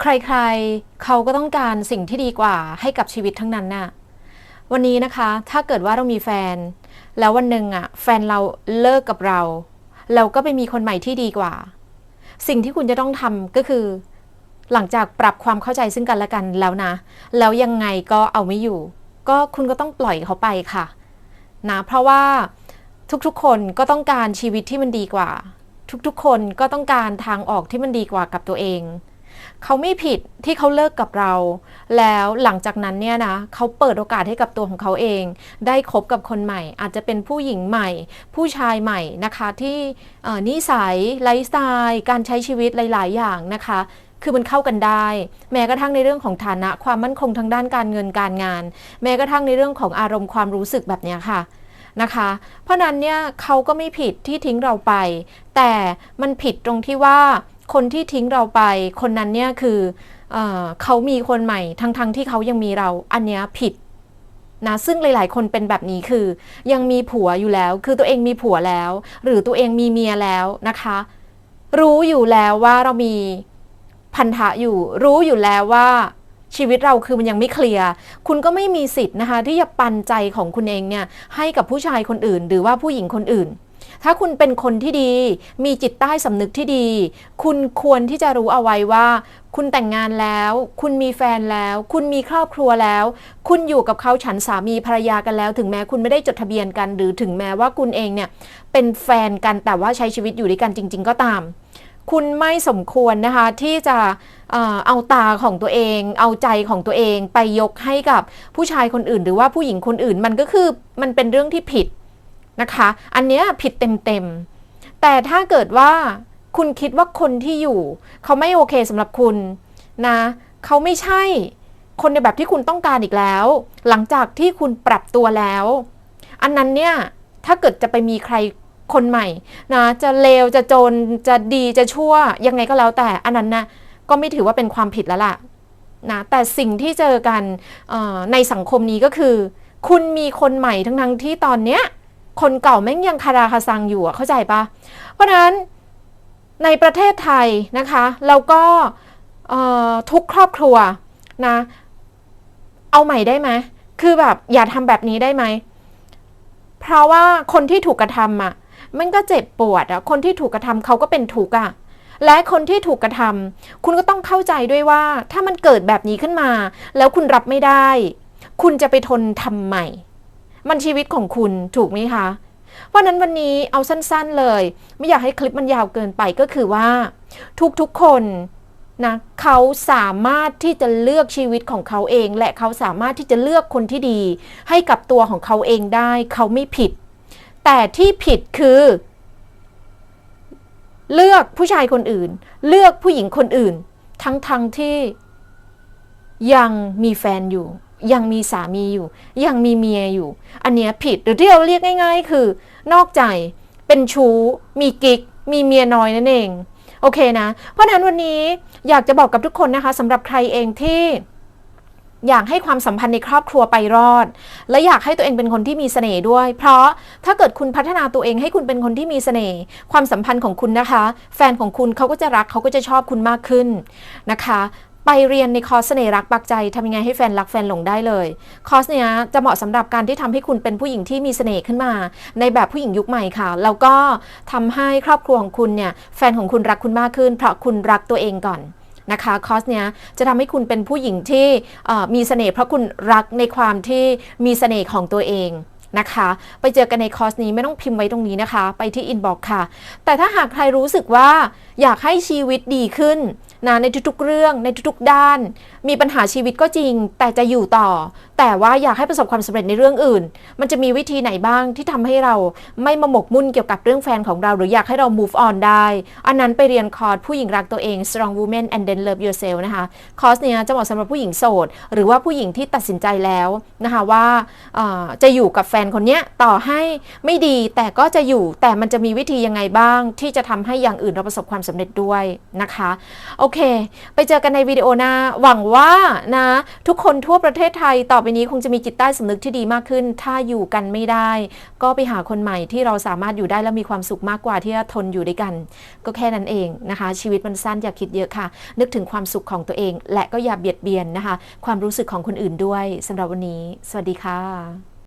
ใครๆ เขาก็ต้องการสิ่งที่ดีกว่าให้กับชีวิตทั้งนั้นน่ะ วันนี้นะคะ ถ้าเกิดว่าเรามีแฟน แล้ววันหนึ่งอะแฟนเราเลิกกับเรา เราก็ไปมีคนใหม่ที่ดีกว่า สิ่งที่คุณจะต้องทำก็คือ หลังจากปรับความเข้าใจซึ่งกันและกันแล้วนะ แล้วยังไงก็เอาไม่อยู่ ก็คุณก็ต้องปล่อยเขาไปค่ะ นะ เพราะว่าทุกๆ คนก็ต้องการชีวิตที่มันดีกว่า ทุกๆ คนก็ต้องการทางออกที่มันดีกว่ากับตัวเอง เขาไม่ผิดที่เขาเลิกกับเรา แล้วหลังจากนั้นเนี่ยนะเขาเปิดโอกาสให้กับตัวของเขาเอง ได้คบกับคนใหม่ อาจจะเป็นผู้หญิงใหม่ ผู้ชายใหม่นะคะที่นิสัยไลฟ์สไตล์การใช้ชีวิตหลาย ๆ อย่างนะคะคือมันเข้ากันได้ แม้กระทั่งในเรื่องของฐานะความมั่นคงทางด้านการเงินการงาน แม้กระทั่งในเรื่องของอารมณ์ความรู้สึกแบบนี้ค่ะนะคะ เพราะนั้นเนี่ยเขาก็ไม่ผิดที่ทิ้งเราไป แต่มันผิดตรงที่ว่า คนที่ทิ้งเราไป คนนั้นเนี่ยคือเอเขามีคนใหม่ทั้งๆทที่เขายังมีเราอันเนี้ยผิดนะซึ่งหลาย ๆ คนเป็นแบบนี้คือ ยังมีผัวอยู่แล้ว คือตัวเองมีผัวแล้ว หรือตัวเองมีเมียแล้วนะคะ รู้อยู่แล้วว่าเรามีพันธะอยู่ รู้อยู่แล้วว่าชีวิตเราคือมันยังไม่เคลียร์ คุณก็ไม่มีสิทธิ์นะคะ ที่จะปันใจของคุณเองเนี่ยให้กับผู้ชายคนอื่น หรือว่าผู้หญิงคนอื่น ถ้าคุณเป็นคนที่ดี มีจิตใต้สำนึกที่ดี คุณควรที่จะรู้เอาไว้ว่า คุณแต่งงานแล้ว คุณมีแฟนแล้ว คุณมีครอบครัวแล้ว คุณอยู่กับเขาฉันสามีภรรยากันแล้ว ถึงแม้คุณไม่ได้จดทะเบียนกัน หรือถึงแม้ว่าคุณเองเนี่ยเป็นแฟนกันแต่ว่าใช้ชีวิตอยู่ด้วยกันจริง ๆ ก็ตาม คุณไม่สมควรนะคะที่จะเอ่อเอาตาของตัวเอง เอาใจของตัวเองไปยกให้กับผู้ชายคนอื่น หรือว่าผู้หญิงคนอื่นมันก็คือมันเป็นเรื่องที่ผิด นะคะ อันเนี้ยผิดเต็มๆ แต่ถ้าเกิดว่าคุณคิดว่าคนที่อยู่ เขาไม่โอเคสำหรับคุณนะ เขาไม่ใช่คนในแบบที่คุณต้องการอีกแล้ว หลังจากที่คุณปรับตัวแล้ว อันนั้นเนี่ย ถ้าเกิดจะไปมีใครคนใหม่นะจะเลวจะจนจะดีจะชั่ว ยังไงก็แล้วแต่อันนั้นนะก็ไม่ถือว่าเป็นความผิดแล้วล่ะนะแต่สิ่งที่เจอกันในสังคมนี้ก็คือ คุณมีคนใหม่ทั้งทั้งที่ตอนเนี้ย คนเก่าแม่งยังคาราคาซังอยู่อะเข้าใจปะเพราะนั้นในประเทศไทยนะคะเราก็ทุกครอบครัวนะ เอาใหม่ได้ไหมคือแบบอย่าทำแบบนี้ได้ไหม เพราะว่าคนที่ถูกกระทำอะมันก็เจ็บปวดอะคนที่ถูกกระทำเขาก็เป็นทุกข์อะและคนที่ถูกกระทำคุณก็ต้องเข้าใจด้วยว่า ถ้ามันเกิดแบบนี้ขึ้นมา แล้วคุณรับไม่ได้ คุณจะไปทนทำใหม่ มันชีวิตของคุณถูกไหมคะ เพราะนั้นวันนี้เอาสั้นๆเลย ไม่อยากให้คลิปมันยาวเกินไปก็คือว่า ทุกๆคนนะเขาสามารถที่จะเลือกชีวิตของเขาเอง และเขาสามารถที่จะเลือกคนที่ดี ให้กับตัวของเขาเองได้ เขาไม่ผิด แต่ที่ผิดคือ เลือกผู้ชายคนอื่น เลือกผู้หญิงคนอื่น ทั้งๆทที่ยังมีแฟนอยู่ ยังมีสามีอยู่ ยังมีเมียอยู่ อันเนี้ยผิดหรือที่เราเรียกง่าย ๆ คือ นอกใจเป็นชู้ มีกิ๊ก มีเมียน้อยนั่นเอง โอเคนะ เพราะฉะนั้นวันนี้อยากจะบอกกับทุกคนนะคะสำหรับใครเองที่อยากให้ความสัมพันธ์ในครอบครัวไปรอด และอยากให้ตัวเองเป็นคนที่มีเสน่ห์ด้วย เพราะถ้าเกิดคุณพัฒนาตัวเองให้คุณเป็นคนที่มีเสน่ห์ความสัมพันธ์ของคุณนะคะ แฟนของคุณเขาก็จะรักเขาก็จะชอบคุณมากขึ้นนะคะ ไปเรียนในคอร์สเสน่ห์รักปักใจทำยังไงให้แฟนรักแฟนหลงได้เลย คอร์สเนี้ยจะเหมาะสำหรับการที่ทำให้คุณเป็นผู้หญิงที่มีเสน่ห์ขึ้นมา ในแบบผู้หญิงยุคใหม่ค่ะ แล้วก็ทำให้ครอบครัวของคุณเนี่ยแฟนของคุณรักคุณมากขึ้น เพราะคุณรักตัวเองก่อนนะคะคอร์สเนี้ยจะทำให้คุณเป็นผู้หญิงที่มีเสน่ห์เพราะคุณรักในความที่มีเสน่ห์ของตัวเองนะคะ ไปเจอกันในคอร์สนี้ไม่ต้องพิมพ์ไว้ตรงนี้นะคะ ไปที่อินบ็อกค่ะ แต่ถ้าหากใครรู้สึกว่าอยากให้ชีวิตดีขึ้น นะในทุกๆเรื่องในทุกๆด้านมีปัญหาชีวิตก็จริง แต่จะอยู่ต่อ แต่ว่าอยากให้ประสบความสำเร็จในเรื่องอื่น มันจะมีวิธีไหนบ้างที่ทำให้เราไม่มาหมกมุ่นเกี่ยวกับเรื่องแฟนของเรา หรืออยากให้เรา move on ได้ อันนั้นไปเรียนคอร์สผู้หญิงรักตัวเอง strong woman and then love yourself นะคะ คอร์สเนี้ยจะเหมาะสำหรับผู้หญิงโสด หรือว่าผู้หญิงที่ตัดสินใจแล้วนะคะว่าจะอยู่กับแฟนคนเนี้ยต่อให้ไม่ดีแต่ก็จะอยู่แต่มันจะมีวิธียังไงบ้าง ที่จะทำให้อย่างอื่นเราประสบความสำเร็จด้วยนะคะ โอเค ไปเจอกันในวิดีโอหน้าหวังว่านะทุกคนทั่วประเทศไทยต่อไปนี้คงจะมีจิตใต้สำนึกที่ดีมากขึ้น ถ้าอยู่กันไม่ได้ ก็ไปหาคนใหม่ที่เราสามารถอยู่ได้และมีความสุขมากกว่าที่จะทนอยู่ด้วยกัน ก็แค่นั้นเองนะคะ ชีวิตมันสั้นอย่าคิดเยอะค่ะ นึกถึงความสุขของตัวเอง และก็อย่าเบียดเบียนนะคะ ความรู้สึกของคนอื่นด้วยสำหรับวันนี้ สวัสดีค่ะ